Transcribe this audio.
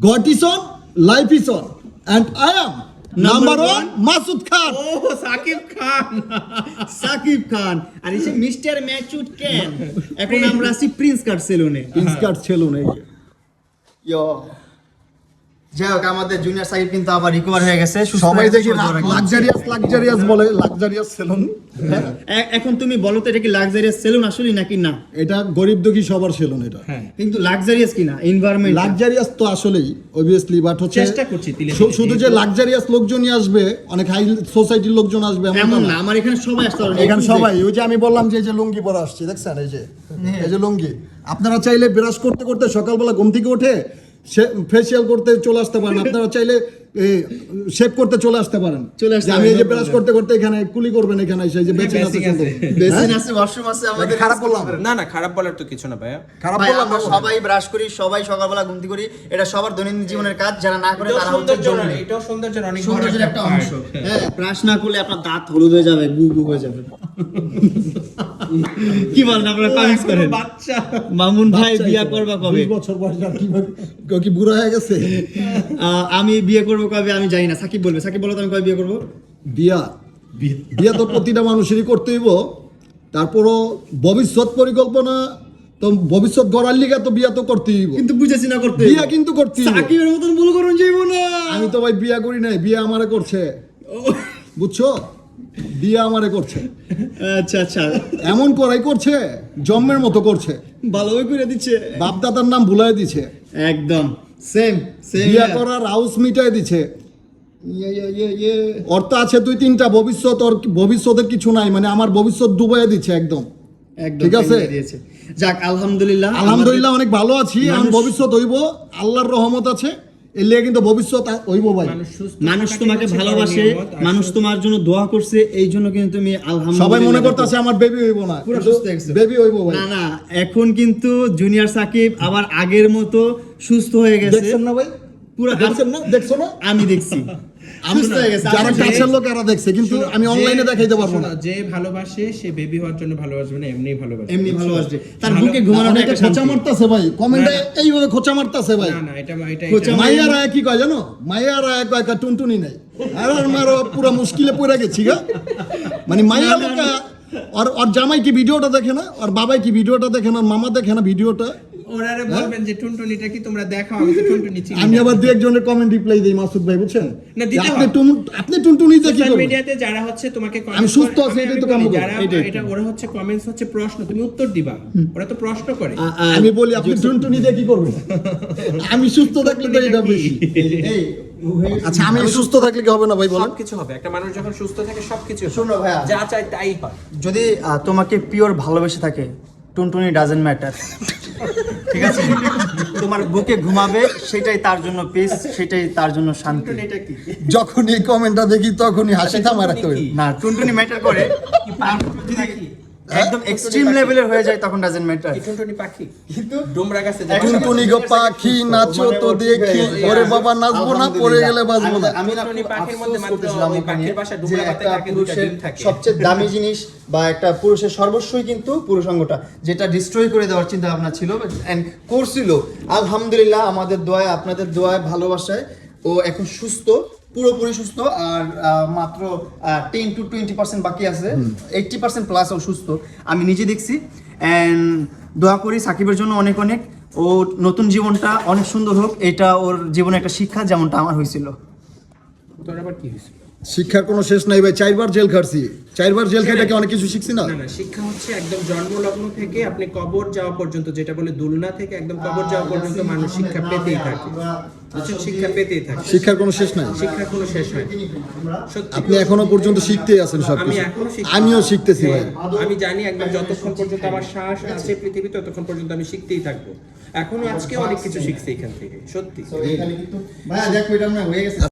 God is on life is on and I am number one Masud Khan ও সাকিব খান সাকিব খান আর এই mister ম্যাচুড ক্যান এখন আমরা আছি প্রিন্স কাট সেলুনে প্রিন্স Cut সেলুনে এই যে। ইয়ো যাই হোক আমাদের জুনিয়র সাকিব কিন্তু আবার রিকভার হয়ে গেছে। সবাই দেখি সুস্থ হয়ে গেছে। লাক্সারিয়াস লাক্সারিয়াস বলে লাক্সারিয়াস সেলুন এখন তুমি বলো তো এটা কি লাক্সারিয়াস সেলুন আসলে নাকি না? এটা গরিব দুঃখী সবার সেলুন এটা। কিন্তু লাক্সারিয়াস কিনা এনভায়রনমেন্ট লাক্সারিয়াস তো আসলেই অবভিয়াসলি বাট হচ্ছে চেষ্টা করছি তিলে শু- তিলে। শুধু যে লাক্সারিয়াস লোকজনই আসবে অনেক হাই সোসাইটির লোকজন আসবে এমন এমন না। আমার এখানে সবাই আসতে এখানে সবাই ওই যে আমি বললাম যে এই যে লুঙ্গি পরা আসছে দেখছেন? এই যে এই যে লুঙ্গি। আপনারা চাইলে ব্রাশ করতে করতে সকালবেলা ঘুম থেকে উঠে ফেসিয়াল করতে চলে আসতে পারেন। আপনারা চাইলে শেভ করতে চলে আসতে পারেন। চলে আসতে আমি এই যে ব্রাশ করতে করতে এখানে কুলি করবেন এখানে এসে যে বেঁচে basic আছে। বেসিন আছে। ওয়াশরুম আছে আমাদের খারাপ বললাম। না না খারাপ বলার তো কিছু না ভাইয়া। খারাপ ভাই, বললাম না সবাই ব্রাশ করি সবাই সকালবেলা ঘুমতি করি এটা সবার দৈনন্দিন জীবনের কাজ যারা না করে এটাও তারা হচ্ছে জঙ্গলি। এটাও সৌন্দর্যের অনেক সৌন্দর্যের একটা অংশ। হ্যাঁ। ব্রাশ না করলে আপনার দাঁত হলুদ হয়ে যাবে গু গু হয়ে যাবে। কি বলেন আপনারা কমেন্টস করেন? বাচ্চা। মামুন ভাই বিয়ে করবা কবে? 20 বছর বয়স আর কি কি বুড়ো হয়ে গেছে? আমি বিয়ে করব কবে আমি জানি না। সাকিব বলবে। সাকিব বলো তো আমি কবে বিয়ে করব? বিয়া। বিয়া তো প্রতিটা মানুষেরই করতে হইব। তারপরও ভবিষ্যৎ পরিকল্পনা তো ভবিষ্যৎ গড়ার লিগা তো বিয়া তো করতেই হইব। কিন্তু বুঝেছি না করতে বিয়া কিন্তু হইব। সাকিবের মতন ভুল করুন যাইব না। আমি তো ভাই বিয়া করি নাই বিয়া আমারে করছে। বুঝছ? বিয়া আমারে করছে। আচ্ছা আচ্ছা। এমন করাই করছে জন্মের মতো করছে। ভালোভাবে করে দিচ্ছে। বাপ দাদার নাম ভুলাই দিছে। একদম। সেম সেম বিয়া করার হাউস মিটাই দিছে। ইয়ে ইয়ে ইয়ে ওর তো আছে দুই তিনটা ভবিষ্যৎ ওর ভবিষ্যতের কিছু নাই মানে আমার ভবিষ্যৎ ডুবাইয়া দিচ্ছে একদম। ঠিক আছে? যাক আলহামদুলিল্লাহ আলহামদুলিল্লাহ অনেক ভালো আছি মানুষ- ভবিষ্যৎ হইব আল্লাহর রহমত আছে। এর লিগে কিন্তু ভবিষ্যৎ হইব ভাই। মানুষ তোমাকে ভালোবাসে মানুষ তোমার জন্য দোয়া করছে এই জন্য কিন্তু তুমি আলহামদুলিল্লাহ সবাই মনে করতেছে আমার বেবি হইব না পুরো সুস্থ বেবি হইব ভাই। না না এখন কিন্তু জুনিয়র সাকিব আবার আগের মতো সুস্থ হয়ে গেছে। দেখছেন না ভাই? পুরো দেখছেন না? দেখছ না? আমি দেখছি। যারা কাছের লোক এরা দেখছে কিন্তু আমি অনলাইনে দেখাইতে পারব না। যে ভালোবাসে সে বেবি হওয়ার জন্য ভালোবাসবে না এমনি ভালোবাসবে এমনি ভালোবাসবে তার বুকে ঘুমানোটা একটা খোঁচা মারতাছে ভাই। কমেন্টে এইভাবে খোঁচা মারতাছে ভাই। না না এটা এটা- মাইয়ারা কি কয় জানো? মাইয়ারা এক এক টুনটুনি নাই। আর আর মারো পুরো মুশকিলে পড়ে গেছি গা। মানে মাইয়া লোকা আর আর জামাই কি ভিডিওটা দেখে না? আর বাবাই কি ভিডিওটা দেখে না? মামা দেখে না ভিডিওটা? ওনারা বলবেন যে টুনটুনিটা কি তোমরা দেখাও আমি তো টুনটুনি চিনি আমি আবার দু একজনের কমেন্ট রিপ্লাই দিই মাসুদ ভাই বুঝছেন? না, দিতে আপনি টুন- আপনি টুনটুনি দেখি সোশ্যাল মিডিয়াতে যারা হচ্ছে তোমাকে আমি সুস্থ আছি, এটাই তো কাম করি। এটা ওরা হচ্ছে কমেন্টস হচ্ছে প্রশ্ন তুমি উত্তর দিবা। ওরা তো প্রশ্ন করে। আমি বলি আপনি টুনটুনি করবেন? আমি সুস্থ থাকলে তো এটা বেশি। এই আচ্ছা আমি সুস্থ থাকলে কি হবে না ভাই বলেন? সবকিছু হবে। একটা মানুষ যখন সুস্থ থাকে সবকিছু শোনো ভাইয়া। যা চাই তাই হয়। যদি তোমাকে পিওর ভালোবেসে থাকে টুনটুনি ডাজেন্ট ম্যাটার ঠিক আছে? তোমার বুকে ঘুমাবে সেটাই তার জন্য পিস সেটাই তার জন্য শান্তি। যখন এই কমেন্টটা দেখি তখনই হাসি থামা রাখতে না টুনটুনি ম্যাটার করে। একদম এক্সট্রিম লেভেলের হয়ে যায় তখন ডাজেন্ট ম্যাটার টুনটুনি পাখি। কিন্তু ডোমরা গাছে টুনটুনি গো পাখি নাচো তো দেখি। ওরে বাবা নাচবো না পড়ে গেলে বাঁচবো না। আমি টুনটুনি পাখির মধ্যে মাত্র পাখির বাসা ডুমরা ডিম থাকে। সবচেয়ে দামি জিনিস বা একটা পুরুষের সর্বস্বই কিন্তু পুরুষাঙ্গটা যেটা ডিস্ট্রয় করে দেওয়ার চিন্তা ভাবনা ছিল। এন্ড করছিল। আলহামদুলিল্লাহ আমাদের দোয়ায় আপনাদের দোয়ায় ভালোবাসায় ও এখন সুস্থ। পুরোপুরি সুস্থ আর মাত্র টেন টু টোয়েন্টি পার্সেন্ট বাকি আছে। এইটটি পার্সেন্ট প্লাস ও সুস্থ। আমি নিজে দেখছি। অ্যান্ড দোয়া করি সাকিবের জন্য অনেক অনেক। ও নতুন জীবনটা অনেক সুন্দর হোক। এটা ওর জীবনে একটা শিক্ষা যেমনটা আমার হয়েছিল। তোর আবার কি হয়েছে শিক্ষার কোনো শেষ নাই ভাই। চারবার জেল খাটছি। চারবার জেল খাইটা কি অনেক কিছু শিখছি না? না না শিক্ষা হচ্ছে একদম জন্মলগ্ন থেকে আপনি কবর যাওয়া পর্যন্ত যেটা বলে দুলনা থেকে একদম কবর যাওয়া পর্যন্ত মানুষ শিক্ষা পেতেই থাকে। শিক্ষা পেতেই থাকে। শিক্ষার কোনো শেষ নাই? শিক্ষার কোনো শেষ নাই। আপনি এখনও পর্যন্ত শিখতেই আছেন সব আমি এখনও আমিও শিখতেছি ভাই। আমি জানি একদম যতক্ষণ পর্যন্ত আমার শ্বাস আছে পৃথিবী ততক্ষণ পর্যন্ত আমি শিখতেই থাকব। এখনও আজকে অনেক কিছু শিখছি এখান থেকে সত্যি। ভাই দেখো এটা হয়ে গেছে।